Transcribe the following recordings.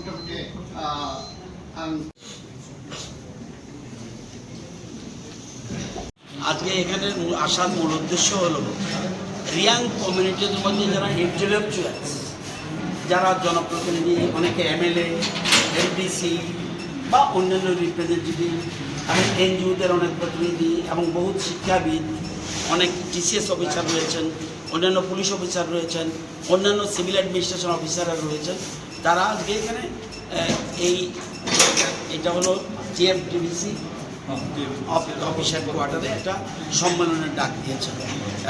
মোটামুটি আজকে এখানের আসার মূল উদ্দেশ্য হলো রিয়াং কমিউনিটির মধ্যে যারা ইন্টেলেকচুয়াল যারা জনপ্রতিনিধি, অনেকে এমএলএ এমডিসি বা অন্যান্য রিপ্রেজেন্টেটিভ এবং এনজিওদের অনেক প্রতিনিধি এবং বহু শিক্ষাবিদ, অনেক টিসিএস অফিসার রয়েছেন, অন্যান্য পুলিশ অফিসার রয়েছেন, অন্যান্য সিভিল অ্যাডমিনিস্ট্রেশন অফিসাররা রয়েছেন। তারা আজকে এখানে এই এটা হলো জিএফডিবিসি অফিসার হেডকোয়ার্টারে একটা সম্মেলনের ডাক দিয়েছেন।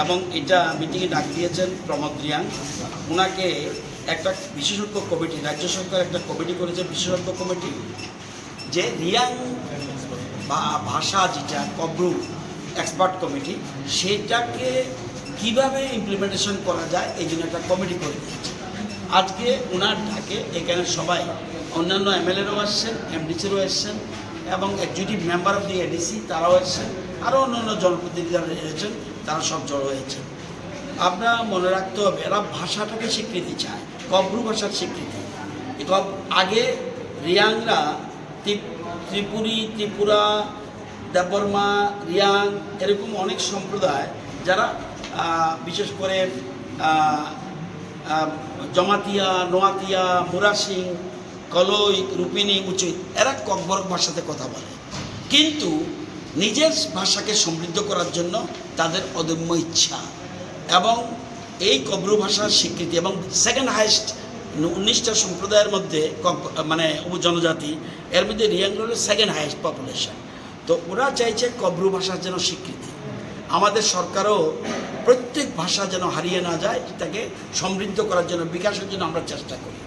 এবং এটা মিটিংয়ে ডাক দিয়েছেন প্রমোদ রিয়াং। ওনাকে একটা বিশেষজ্ঞ কমিটি রাজ্য সরকার একটা কমিটি করেছে বিশেষজ্ঞ কমিটি যে রিয়াং বা ভাষা যেটা কব্রু এক্সপার্ট কমিটি সেটাকে কীভাবে ইমপ্লিমেন্টেশন করা যায় এই জন্য একটা কমিটি করে দিয়েছে। আজকে ওনার ডাকে, এখানে সবাই, অন্যান্য এমএলএরাও আসছেন, এমডিসিরও এসছেন, এবং executive member of the ADC তারাও এসছেন আরও অন্যান্য জনপ্রতিনিধিরা এসেছেন, তারা সব জড়ো হয়েছেন। আমরা মনে রাখতে হবে, এরা ভাষাটাকে স্বীকৃতি চায়, কব্রু ভাষার স্বীকৃতি। আগে রিয়াংরা ত্রিপুরি, ত্রিপুরা, দেববর্মা, রিয়াং, এরকম অনেক সম্প্রদায়, যারা বিশেষ করে জমাতিয়া, নোয়াতিয়া, মুরাসিং, কলই, রূপিনী উচিত এরা ককবরক ভাষাতে কথা বলে। কিন্তু নিজের ভাষাকে সমৃদ্ধ করার জন্য তাদের অদম্য ইচ্ছা এবং এই কব্রু ভাষার স্বীকৃতি এবং সেকেন্ড হাইয়েস্ট উনিশটা সম্প্রদায়ের মধ্যে মানে জনজাতি এর মধ্যে রিয়াং সেকেন্ড হাইয়েস্ট পপুলেশন তো ওরা চাইছে কব্রু ভাষার যেন স্বীকৃতি। আমাদের সরকারও প্রত্যেক ভাষা যেন হারিয়ে না যায় তাকে সমৃদ্ধ করার জন্য, বিকাশের জন্য আমরা চেষ্টা করি।